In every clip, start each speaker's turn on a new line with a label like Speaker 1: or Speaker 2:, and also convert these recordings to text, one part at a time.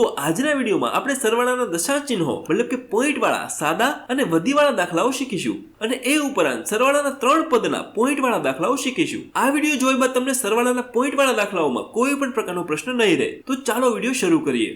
Speaker 1: તો આજના વિડીયોમાં આપણે સરવાળાના દશાંશ ચિહ્નો, મતલબ કે પોઈન્ટવાળા, સાદા અને વધીવાળા દાખલાઓ શીખીશું. અને એ ઉપરાંત સરવાળાના ત્રણ પદના પોઈન્ટવાળા દાખલાઓ શીખીશું. આ વીડિયો જોઈ બાદ તમને સરવાળાના પોઈન્ટવાળા દાખલાઓમાં કોઈ પણ પ્રકારનો પ્રશ્ન નહીં રહે. તો ચાલો વીડિયો શરૂ કરીએ.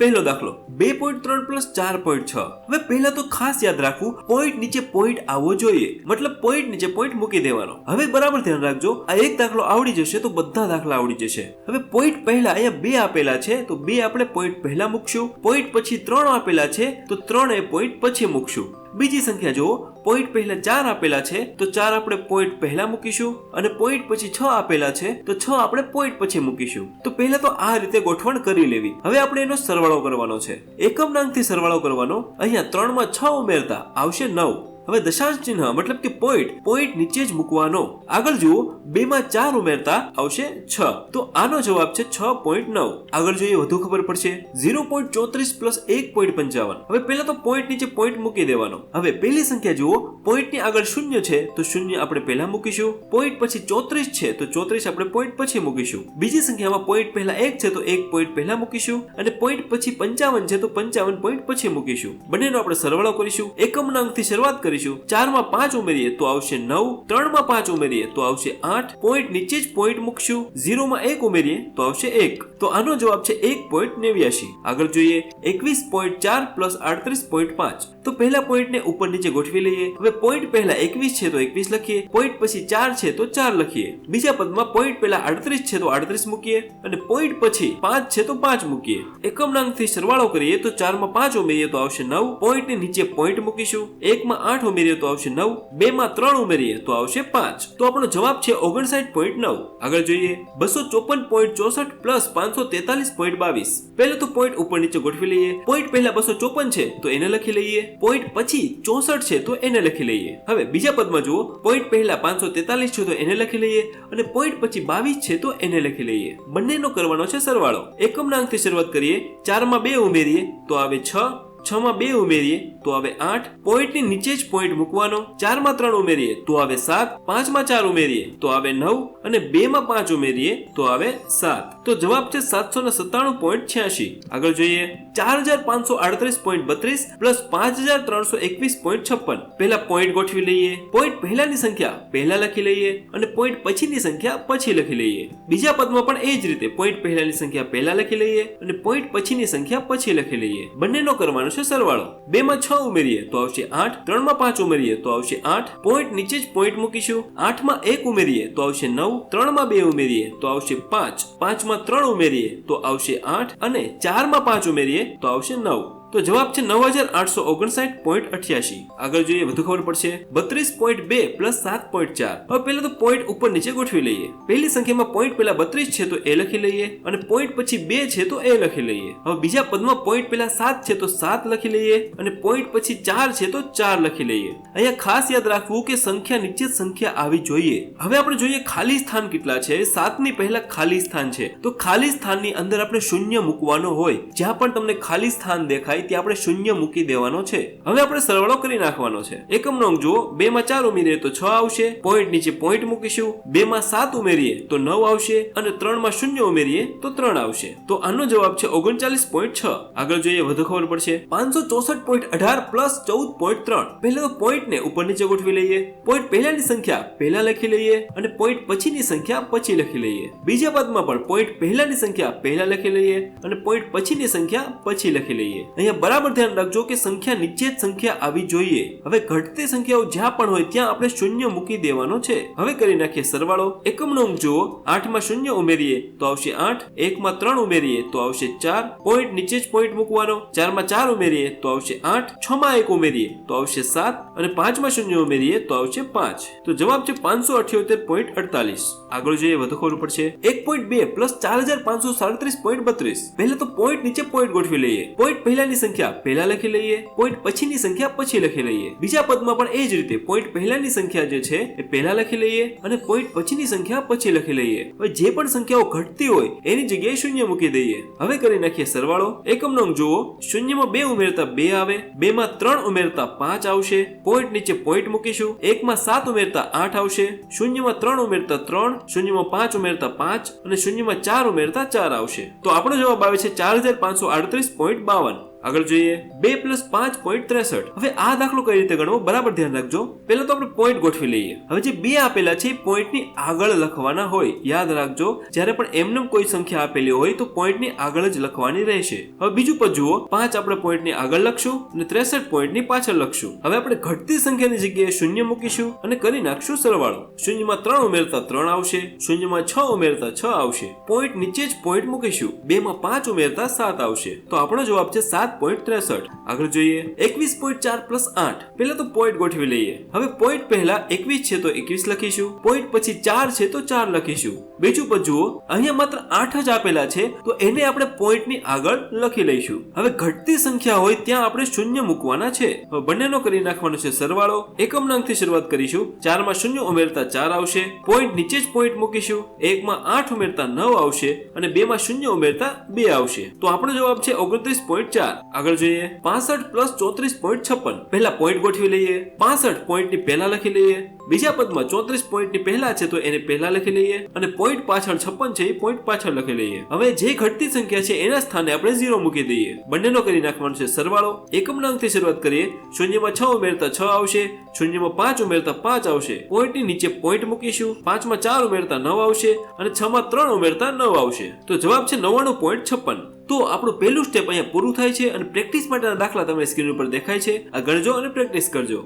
Speaker 1: પહેલો દાખલો, બે પોઈન્ટ ત્રણ પ્લસ ચાર પોઈન્ટ છ. હવે પહેલા તો ખાસ યાદ રાખવું પોઈન્ટ નીચે પોઈન્ટ આવવો જોઈએ. મતલબ પોઈન્ટ નીચે પોઈન્ટ મૂકી દેવાનો. હવે બરાબર ધ્યાન રાખજો, આ એક દાખલો આવડી જશે તો બધા દાખલા આવડી જશે. હવે પોઈન્ટ પહેલા અહીંયા બે આપેલા છે, તો બે આપણે પોઈન્ટ પહેલા મૂકશું. પોઈન્ટ પછી ત્રણ આપેલા છે, તો ત્રણ એ પોઈન્ટ પછી મૂકશું. બીજી સંખ્યા જુઓ. પોઈન્ટ પહેલા ચાર આપેલા છે, તો ચાર આપણે પોઈન્ટ પહેલા મૂકીશું અને પોઈન્ટ પછી છ આપેલા છે, તો છ આપણે પોઈન્ટ પછી મૂકીશું. તો પહેલા તો આ રીતે ગોઠવણ કરી લેવી. હવે આપણે એનો સરવાળો કરવાનો છે. એકમ નાંગથી સરવાળો કરવાનો. અહીંયા ત્રણમાં છ ઉમેરતા. આવશે નવ. હવે દશાંશ ચિહ્ન, મતલબ કે પોઈન્ટ પોઈન્ટ નીચે જ મૂકવાનો. આગળ જુઓ, બે માં ચાર ઉમેરતા આવશે છ. તો આનો જવાબ છે છ પોઈન્ટ નવ. આગળ જોઈએ, વધુ ખબર પડશે. ઝીરો પોઈન્ટ ચોત્રીસ પ્લસ એક પોઈન્ટ પંચાવન. હવે પહેલા તો પોઈન્ટ નીચે પોઈન્ટ મૂકી દેવાનો. હવે પહેલી સંખ્યા જુઓ પોઈન્ટની આગળ શૂન્ય છે, તો શૂન્ય આપણે પહેલા મૂકીશું. પોઈન્ટ પછી ચોત્રીસ છે, તો ચોત્રીસ આપણે પોઈન્ટ પછી મૂકીશું. બીજી સંખ્યામાં પોઈન્ટ પહેલા એક છે, તો એક પોઈન્ટ પહેલા મૂકીશું. અને પોઈન્ટ પછી પંચાવન છે, તો પંચાવન પોઈન્ટ પછી મૂકીશું. બંનેનો આપણે સરવાળો કરીશું. એકમ અંકથી શરૂઆત કરીશું. ચારમાં પાંચ ઉમેરીએ તો આવશે નવ, ત્રણમાં પાંચ ઉમેરીએ તો આવશે આઠ. પોઈન્ટ નીચે જ પોઈન્ટ મૂકશું. ઝીરોમાં એક ઉમેરીએ તો આવશે એક. તો આનો જવાબ છે એક પોઈન્ટ નેવ્યાશી. આગળ જોઈએ. એકવીસ પોઈન્ટ ચાર પ્લસ આડત્રીસ પોઈન્ટ પાંચ. તો પહેલા પોઈન્ટ ને ઉપર નીચે ગોઠવી લઈએ. હવે પોઈન્ટ પહેલા એકવીસ છે તો એકવીસ લખીએ. પોઈન્ટ પછી ચાર છે તો ચાર લખીએ. બીજા પદમાં પોઈન્ટ પહેલા આડત્રીસ છે તો આડત્રીસ મૂકીએ. અને પોઈન્ટ પછી પાંચ છે તો પાંચ મૂકીએ. એકમ નાંગથી સરવાળો કરીએ તો ચારમાં પાંચ ઉમેરીએ તો આવશે નવ. પોઈન્ટની નીચે પોઈન્ટ મૂકીશું. એક માં આઠ ઉમેરીએ તો આવશે નવ બે માં ત્રણ ઉમેરીએ તો આવશે પાંચ. તો આપણો જવાબ છે ઓગણસાઠ પોઈન્ટ નવ. આગળ જોઈએ. બસો ચોપન પોઈન્ટ ચોસઠ પ્લસ પાંચસો તેતાલીસ પોઈન્ટ બાવીસ. પહેલા તો પોઈન્ટ ઉપર નીચે ગોઠવી લઈએ. પોઈન્ટ પહેલા બસો ચોપન છે, તો એને લખી લઈએ. પોઈન્ટ પછી ચોસઠ છે, તો એને લખી લઈએ. હવે બીજા પદમાં જુઓ. પોઈન્ટ પહેલા પાંચસો તેતાલીસ છે, તો એને લખી લઈએ. અને પોઈન્ટ પછી બાવીસ છે, તો એને લખી લઈએ. બંનેનો કરવાનો છે સરવાળો. એકમ નાંગથી શરૂઆત કરીએ. ચારમાં બે ઉમેરીએ, તો આવે છ. છ માં બે ઉમેરીએ તો આવે આઠ. પોઈન્ટની નીચે જ પોઈન્ટ મૂકવાનો. ચારમાં ત્રણ ઉમેરીએ તો આવે સાત. પાંચમાં ચાર ઉમેરીએ તો આવે નવ. અને બે માં પાંચ ઉમેરીએ તો આવે સાત. તો જવાબ છે સાતસો ને સત્તાણું પોઈન્ટ છ્યાસી આગળ જોઈએ. ચાર હજાર પાંચસો આડત્રીસ પોઈન્ટ બત્રીસ પ્લસ પાંચ હજાર ત્રણસો એકવીસ પોઈન્ટ છપ્પન. પહેલા પોઈન્ટ ગોઠવી લઈએ. પોઈન્ટ પહેલાની સંખ્યા પહેલા લખી લઈએ અને પોઈન્ટ પછીની સંખ્યા પછી લખી લઈએ. બીજા પદમાં પણ એ જ રીતે પોઈન્ટ પહેલાની સંખ્યા પહેલા લખી લઈએ અને પોઈન્ટ પછીની સંખ્યા પછી લખી લઈએ. બંનેનો કરવાનો છે સરવાળો. બે માં છ ઉમેરીએ તો આવશે આઠ ત્રણમાં પાંચ ઉમેરીએ તો આવશે આઠ. પોઈન્ટ નીચે જ પોઈન્ટ મૂકીશું. આઠમાં એક ઉમેરીએ તો આવશે નવ ત્રણમાં બે ઉમેરીએ તો આવશે પાંચ. પાંચમાં ત્રણ ઉમેરીએ તો આવશે આઠ અને ચારમાં પાંચ ઉમેરીએ તો આવશે નવ. તો જવાબ છે નવ હજાર આઠસો ઓગણસાઠ પોઈન્ટ અઠ્યાસી. આગળ જોઈએ, વધુ ખબર પડશે. બત્રીસ પોઈન્ટ બે પ્લસ સાત પોઈન્ટ ચાર. હવે પહેલા તો પોઈન્ટ ઉપર નીચે ગોઠવી લઈએ. પહેલી સંખ્યામાં પોઈન્ટ પહેલા બત્રીસ છે તો એ લખી લઈએ અને પોઈન્ટ પછી બે છે તો એ લખી લઈએ. હવે બીજા પદમાં પોઈન્ટ પહેલા સાત છે તો સાત લખી લઈએ અને પોઈન્ટ પછી ચાર છે તો ચાર લખી લઈએ. અહીંયા ખાસ યાદ રાખવું કે સંખ્યા નીચે સંખ્યા આવી જોઈએ. હવે આપણે જોઈએ ખાલી સ્થાન કેટલા છે? સાતની પહેલા ખાલી સ્થાન છે. તો ખાલી સ્થાનની અંદર આપણે શૂન્ય મૂકવાનો હોય. જ્યાં પણ તમને ખાલી સ્થાન દેખાય થાય ત્યાં આપણે શૂન્ય મૂકી દેવાનો છે. હવે આપણે સરવાળો કરી નાખવાનો છે. એકમનો અંક જુઓ. બે માં ચાર ઉમેરીએ તો છ આવશે. પોઈન્ટ નીચે પોઈન્ટ મૂકીશું. બે માં સાત ઉમેરીએ તો નવ આવશે. અને ત્રણમાં શૂન્ય ઉમેરીએ તો ત્રણ આવશે. તો આનો જવાબ છે ઓગણચાલીસ પોઈન્ટ છ. આગળ જોઈએ વધુ ખબર પડશે. પાંચસો ચોસઠ પોઈન્ટ અઢાર પ્લસ ચૌદ પોઈન્ટ ત્રણ. પહેલા તો પોઈન્ટ ને ઉપર નીચે ગોઠવી લઈએ. પોઈન્ટ પહેલાની સંખ્યા પહેલા લખી લઈએ અને પોઈન્ટ પછીની સંખ્યા પછી લખી લઈએ. બીજા પદમાં પણ પોઈન્ટ પહેલાની સંખ્યા પહેલા લખી લઈએ અને પોઈન્ટ પછીની સંખ્યા પછી લખી લઈએ. અહીંયા બરાબર ધ્યાન રાખજો કે સંખ્યા નીચે જ સંખ્યા આવી જોઈએ. હવે ઘટતી સંખ્યાઓ જ્યાં પણ હોય ત્યાં આપણે શૂન્ય મૂકી દેવાનો છે. હવે કરી નાખીએ સરવાળો. એકમનો અંક જુઓ. આઠમાં શૂન્ય ઉમેરીએ તો આવશે આઠ. એક માં ત્રણ ઉમેરીએ તો આવશે ચાર. પોઈન્ટ નીચે જ પોઈન્ટ મૂકવાનો. ચારમાં ચાર ઉમેરીએ તો આવશે આઠ. છ માં એક ઉમેરીએ તો આવશે સાત. અને પાંચમાં શૂન્ય ઉમેરીએ તો આવશે પાંચ. તો જવાબ છે પાંચસો અઠ્યોતેર પોઈન્ટ અડતાલીસ. આગળ જોઈએ, વધુ ખબર પડશે. એક પોઈન્ટ બે પ્લસ ચાર હજાર પાંચસો સાડત્રીસ પોઈન્ટ બત્રીસ. પહેલા તો પોઈન્ટ નીચે પોઈન્ટ ગોઠવી લઈએ. પોઈન્ટ પહેલાની સંખ્યા પહેલા લખી લઈએ પોઈન્ટ પછીની સંખ્યા પછી લખી લઈએ. બીજા પદમાં પણ એ જ રીતે પોઈન્ટ પહેલાની સંખ્યા જે છે એ પહેલા લખી લઈએ અને પોઈન્ટ પછીની સંખ્યા પછી લખી લઈએ. હવે જે પણ સંખ્યાઓ ઘટતી હોય એની જગ્યાએ શૂન્ય મૂકી દઈએ. હવે કરી નાખીએ સરવાળો. એકમનો અંક જુઓ. શૂન્યમાં બે ઉમેરતા બે આવે બે માં ત્રણ ઉમેરતા પાંચ આવશે. પોઈન્ટ નીચે પોઈન્ટ મૂકીશું. એકમાં સાત ઉમેરતા આઠ આવશે. શૂન્યમાં ત્રણ ઉમેરતા ત્રણ, શૂન્યમાં પાંચ ઉમેરતા પાંચ અને શૂન્યમાં ચાર ઉમેરતા ચાર આવશે. તો આપણો જવાબ આવે છે ચાર હજાર પાંચસો આડત્રીસ પોઈન્ટ બાવન. આગળ જોઈએ. બે પ્લસ પાંચ પોઈન્ટ ત્રેસઠ. હવે આ દાખલો કઈ રીતે ગણવો? બરાબર ધ્યાન રાખજો. પહેલા તો આપણે પોઈન્ટ ગોઠવી લઈએ. હવે જે બે આપેલા છે પોઈન્ટની આગળ લખવાના હોય. યાદ રાખજો, જ્યારે પણ એમને કોઈ સંખ્યા આપેલી હોય, તો પોઈન્ટની આગળ જ લખવાની રહેશે. હવે બીજું પદ જુઓ. પાંચ આપણે પોઈન્ટની આગળ લખશું અને ત્રેસઠ પોઈન્ટની પાછળ લખશું. હવે આપણે ઘટતી સંખ્યાની જગ્યાએ શૂન્ય મૂકીશું અને કરી નાખશું સરવાળો. શૂન્યમાં ત્રણ ઉમેરતા ત્રણ આવશે. શૂન્યમાં છ ઉમેરતા છ આવશે. પોઈન્ટ નીચે જ પોઈન્ટ મૂકીશું. બે માં પાંચ ઉમેરતા સાત આવશે. તો આપણો જવાબ છે સાત પોઈન્ટ ત્રેસઠ. આગળ જોઈએ, એકવીસ પોઈન્ટ ચાર પ્લસ આઠ. પહેલા તો પોઈન્ટ ગોઠવી લઈએ. હવે પોઈન્ટ પહેલા એકવીસ છે તો એકવીસ લખીશું. પોઈન્ટ પછી ચાર છે તો ચાર લખીશું. બીજું પદ જુઓ, અહીંયા માત્ર આઠ જ આપેલા છે, તો એને આપણે પોઈન્ટની આગળ લખી લઈશું. હવે ઘટતી સંખ્યા હોય ત્યાં આપણે શૂન્ય મૂકવાના છે. બંનેનો કરી નાખવાનો છે સરવાળો. એકમ નાંકથી શરૂઆત કરીશું. ચારમાં શૂન્ય ઉમેરતા ચાર આવશે. પોઈન્ટ નીચે જ પોઈન્ટ મૂકીશું. એકમાં આઠ ઉમેરતા નવ આવશે અને બે માં શૂન્ય ઉમેરતા બે આવશે. તો આપણો જવાબ છે ઓગણત્રીસ પોઈન્ટ ચાર. આગળ જોઈએ. પાસઠ પ્લસ ચોત્રીસ પોઈન્ટ છપ્પન. પહેલા પોઈન્ટ ગોઠવી લઈએ. પાસઠ પોઈન્ટની પહેલા લખી લઈએ. બીજા પદમાં ચોત્રીસ પોઈન્ટની પહેલા છે તો એને પહેલા લખી લઈએ અને પોઈન્ટ પાછળ છપ્પન છે એ પોઈન્ટ પાછળ લખી લઈએ. હવે જે ઘટતી સંખ્યા છે એના સ્થાને આપણે ઝીરો મૂકી દઈએ. બંનેનો કરી નાખવાનો છે સરવાળો. એકમ નાંકથી શરૂઆત કરીએ. શૂન્યમાં છ ઉમેરતા છ આવશે. શૂન્યમાં પાંચ ઉમેરતા પાંચ આવશે. પોઈન્ટની નીચે પોઈન્ટ મૂકીશું. પાંચમાં ચાર ઉમેરતા નવ આવશે અને છ માં ત્રણ ઉમેરતા નવ આવશે. તો જવાબ છે નવ્વાણું પોઈન્ટ છપ્પન. તો આપણું પહેલું સ્ટેપ અહીંયા પૂરું થાય છે અને પ્રેક્ટિસ માટેના દાખલા તમને સ્ક્રીન ઉપર દેખાય છે. આ ગણજો અને પ્રેક્ટિસ કરજો.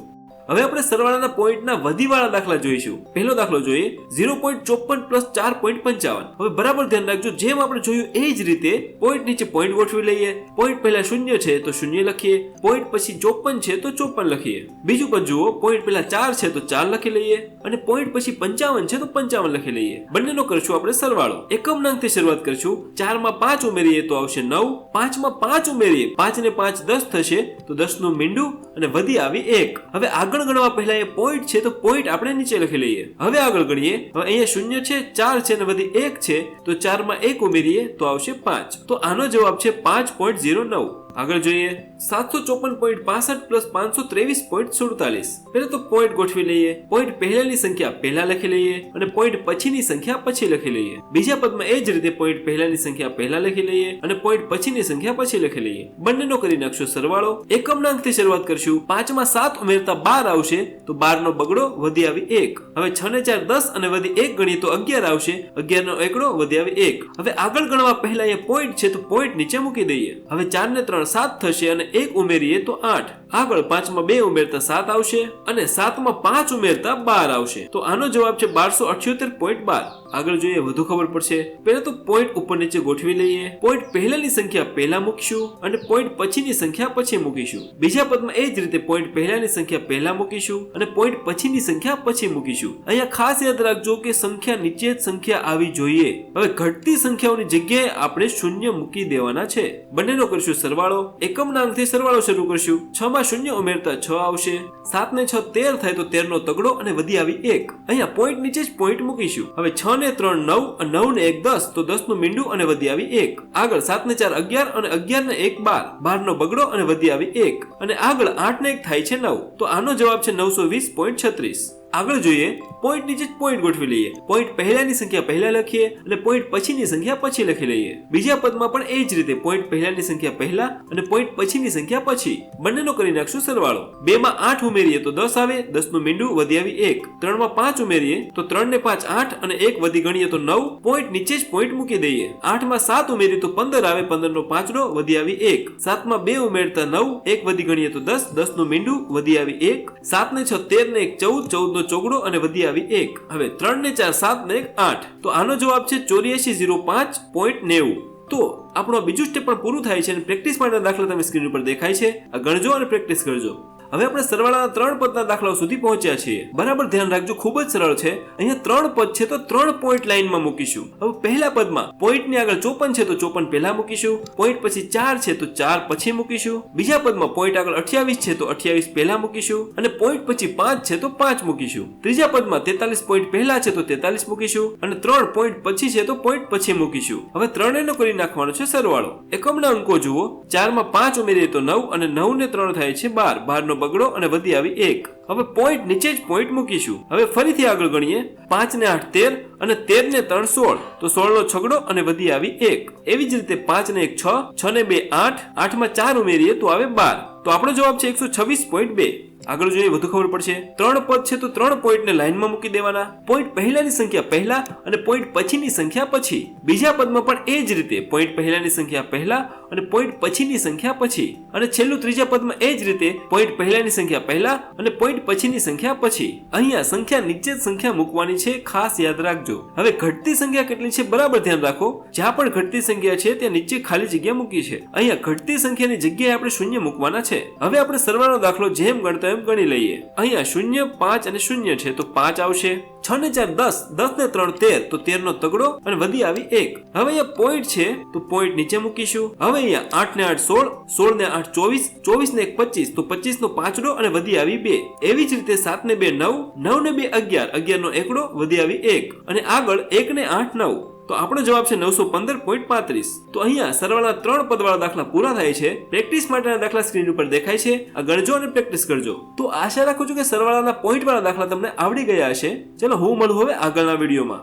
Speaker 1: હવે આપણે સરવાળાના પોઈન્ટના વધીવાળા દાખલા જોઈશું. પહેલો દાખલો જોઈએ, ઝીરો પોઈન્ટ ચોપન પ્લસ ચાર પોઈન્ટ પંચાવન. હવે બરાબર ધ્યાન રાખજો, જેમ આપણે જોયું એ જ રીતે પોઈન્ટ નીચે પોઈન્ટ ગોઠવી લઈએ. પોઈન્ટ પહેલા શૂન્ય છે તો શૂન્ય લખીએ. પોઈન્ટ પછી ચોપન છે તો ચોપન લખીએ. બીજું પણ જુઓ, પોઈન્ટ પહેલા ચાર છે તો ચાર લખી લઈએ અને પોઈન્ટ પછી પંચાવન છે તો પંચાવન લખી લઈએ. બંનેનો કરશું આપણે સરવાળો. એકમ નાંકથી શરૂઆત કરશું. ચારમાં પાંચ ઉમેરીએ તો આવશે નવ. પાંચમાં પાંચ ઉમેરીએ પાંચ ને પાંચ દસ થશે તો દસનું મીંડું અને વધી આવી એક. હવે આગળ ગણવા પહેલા એ પોઈન્ટ છે તો પોઈન્ટ આપણે નીચે લખી લઈએ. હવે આગળ ગણીએ. હવે અહીંયા શૂન્ય છે, ચાર છે ને બધી એક છે, તો ચારમાં એક ઉમેરીએ તો આવશે પાંચ. તો આનો જવાબ છે પાંચ પોઈન્ટ ઝીરો નવ. આગળ જોઈએ, સાતસો ચોપન પોઈન્ટ પાસઠ પ્લસ પાંચસો ત્રેવીસ પોઈન્ટ સુડતાલીસ. પહેલા તો પોઈન્ટ ગોઠવી લઈએ પોઈન્ટ પહેલાની સંખ્યા પહેલા લખી લઈએ અને પોઈન્ટ પછીની સંખ્યા પછી લખી લઈએ. બીજા પદમાં એ જ રીતે પોઈન્ટ પહેલાની સંખ્યા પહેલા લખી લઈએ અને પોઈન્ટ પછીની સંખ્યા પછી લખી લઈએ. બંનેનો કરી નાખશું સરવાળો. એકમ નાંકથી શરૂઆત કરશું. પાંચમાં સાત ઉમેરતા બાર આવશે, તો બાર નો બગડો વધી આવી એક. હવે છ ને ચાર દસ અને વધી એક ગણીએ તો અગિયાર આવશે. અગિયાર નો એકડો વધી આવી એક. હવે આગળ ગણવા પહેલા એ પોઈન્ટ છે તો પોઈન્ટ નીચે મૂકી દઈએ. હવે ચાર ને ત્રણ સાત થશે અને એક ઉમેરીએ તો આઠ. આગળ પાંચમાં બે ઉમેરતા સાત આવશે અને સાતમાં પાંચ ઉમેરતા બાર આવશે. તો આનો જવાબ છે બારસો અઠ્યોતેર પોઈન્ટ બાર. આગળ જોઈએ, વધુ ખબર પડશે. પહેલા તો પોઈન્ટ ઉપર નીચે ગોઠવી લઈએ. પોઈન્ટ પહેલાની સંખ્યા પહેલા મૂકીશું અને પોઈન્ટ પછીની સંખ્યા પછી મૂકીશું. બીજા પદમાં એ જ રીતે પોઈન્ટ પહેલાની સંખ્યા પહેલા મૂકીશું અને પોઈન્ટ પછીની સંખ્યા પછી મૂકીશું. અહીંયા ખાસ યાદ રાખજો કે સંખ્યા નીચે જ સંખ્યા આવી જોઈએ. હવે ઘટતી સંખ્યાઓની જગ્યાએ આપણે શૂન્ય મૂકી દેવાના છે. બંનેનો કરશું સરવાળો. એકમ નામથી સરવાળો શરૂ કરશું. છ શૂન્ય ઉમેરતા છ આવશે. સાત ને છ તેર થાય તો તેર નો તગડો અને વધી આવી એક. અહીંયા પોઈન્ટ નીચે જ પોઈન્ટ મૂકીશું. હવે છ ને ત્રણ નવ નવ ને એક દસ, તો દસનું મીંડું અને વધી આવી એક. આગળ સાત ને ચાર અગિયાર અને અગિયાર ને એક બાર. બાર નો બગડો અને વધી આવી એક. અને આગળ આઠ ને એક થાય છે નવ. તો આનો જવાબ છે નવસો વીસ પોઈન્ટ છત્રીસ. આગળ જોઈએ. પોઈન્ટ નીચે પોઈન્ટ ગોઠવી લઈએ. પોઈન્ટ પહેલાની સંખ્યા પહેલા લખીએ અને પોઈન્ટ પછીની સંખ્યા પછી લખી લઈએ. બીજા પદમાં પણ એ જ રીતે પોઈન્ટ પહેલાની સંખ્યા પહેલા અને પોઈન્ટ પછીની સંખ્યા પછી. બંનેનો કરી નાખશું સરવાળો. બે માં આઠ ઉમેરીએ તો દસ આવે દસનું મીંડું વધી આવી એક. ત્રણમાં પાંચ ઉમેરીએ તો ત્રણ ને પાંચ આઠ અને એક વધી ગણીએ તો નવ. પોઈન્ટ નીચે જ પોઈન્ટ મૂકી દઈએ. આઠમાં સાત ઉમેરીએ તો પંદર આવે પંદર નો પાંચડો વધી આવી એક. સાતમાં બે ઉમેરતા નવ, એક વધી ગણીએ તો દસ. દસનું મીંડું વધી આવી એક. સાત ને છ તેર ને એક ચૌદ ચૌદ નો ચોગડો અને વધી આવી એક. હવે ત્રણ ને ચાર, સાત ને એક, આઠ. તો આનો જવાબ છે ચોર્યાસી ઝીરો પાંચ પોઈન્ટ નેવું. તો આપણો બીજું સ્ટેપ પણ પૂરું થાય છે અને પ્રેક્ટિસ માટેના દાખલા તમે સ્ક્રીન ઉપર દેખાય છે. આ ગણજો અને પ્રેક્ટિસ કરજો. હવે આપણે સરવાળાના ત્રણ પદના દાખલાઓ સુધી પહોંચ્યા છીએ. બરાબર ધ્યાન રાખજો, ખૂબ જ સરળ છે. અહીંયા ત્રણ પદ છે તો ત્રણ પોઈન્ટ લાઈનમાં મૂકીશું. હવે પહેલા પદમાં પોઈન્ટની આગળ ચોપન છે તો ચોપન પહેલા મૂકીશું. પોઈન્ટ પછી ચાર છે તો ચાર પછી મૂકીશું. બીજા પદમાં પોઈન્ટ આગળ અઠ્યાવીસ છે તો અઠ્યાવીસ પહેલા મૂકીશું. અને પોઈન્ટ પછી પાંચ છે તો પાંચ મૂકીશું. ત્રીજા પદમાં તેતાલીસ પોઈન્ટ પહેલા છે તો તેતાલીસ મૂકીશું. અને ત્રણ પોઈન્ટ પછી છે તો પોઈન્ટ પછી મૂકીશું. હવે ત્રણેયનો કરી નાખવાનો છે સરવાળો. એકમના અંકો જુઓ. ચારમાં પાંચ ઉમેરીએ તો નવ અને નવ ને ત્રણ થાય છે બાર. બાર નો બગડો અને વધી આવી એક. હવે પોઈન્ટ નીચે જ પોઈન્ટ મૂકીશું. હવે ફરીથી આગળ ગણીએ. પાંચ ને આઠ તેર અને તેર ને ત્રણ સોળ. તો સોળ નો છગડો અને વધી આવી એક. એવી જ રીતે પાંચ ને એક છ છ ને બે આઠ આઠમાં ચાર ઉમેરીએ તો આવે બાર. તો આપણો જવાબ છે એકસો છવ્વીસ પોઈન્ટ બે. આગળ જોઈએ વધુ ખબર પડશે. ત્રણ પદ છે તો ત્રણ પોઈન્ટ ને લાઈનમાં મૂકી દેવાના. પોઈન્ટ પહેલાની સંખ્યા પહેલા અને પોઈન્ટ પછીની સંખ્યા પછી. બીજા પદમાં પણ એ જ રીતે. પોઈન્ટ પહેલાની સંખ્યા પહેલા અને પોઈન્ટ પછીની સંખ્યા પછી. અને છેલ્લું ત્રીજા પદમાં એ જ રીતે પોઈન્ટ પહેલાની સંખ્યા પહેલા અને પોઈન્ટ પછીની સંખ્યા પછી. અહીંયા સંખ્યા નીચે જ સંખ્યા મૂકવાની છે, ખાસ યાદ રાખજો. હવે ઘટતી સંખ્યા કેટલી છે બરાબર ધ્યાન રાખો. જ્યાં પણ ઘટતી સંખ્યા છે, ત્યાં નીચે ખાલી જગ્યા મૂકી છે. અહીંયા ઘટતી સંખ્યાની જગ્યાએ આપણે શૂન્ય મૂકવાના છે. હવે આપણે સરવાળો દાખલો જેમ ગણતા એમ ગણી લઈએ. અહીંયા શૂન્ય, પાંચ અને શૂન્ય છે, તો પાંચ આવશે. છ ને ચાર, દસ. દસ ને ત્રણ, તેર. તો તેર નો તગડો અને વધી આવી એક. હવે અહીંયા પોઈન્ટ છે, તો પોઈન્ટ નીચે મૂકીશું. હવે અહીંયા આઠ ને આઠ સોળ સોળ ને આઠ ચોવીસ ચોવીસ ને એક પચીસ, તો પચીસ નો પાંચડો અને વધી આવી બે. એવી જ રીતે સાત ને બે નવ નવ ને બે અગિયાર અગિયાર નો એકડો, વધી આવી એક. અને આગળ એક ને આઠ નવ. તો આપણો જવાબ છે નવસો પંદર પોઈન્ટ પાંત્રીસ. તો અહીંયા સરવાળા ત્રણ પદવાળા દાખલા પૂરા થાય છે. પ્રેક્ટિસ માટેના દાખલા સ્ક્રીન ઉપર દેખાય છે. આ ગણજો અને પ્રેક્ટિસ કરજો. તો આશા રાખું છું કે સરવાળાના પોઈન્ટ વાળા દાખલા તમને આવડી ગયા હશે. ચલો હું મળું હવે આગળના વિડીયોમાં.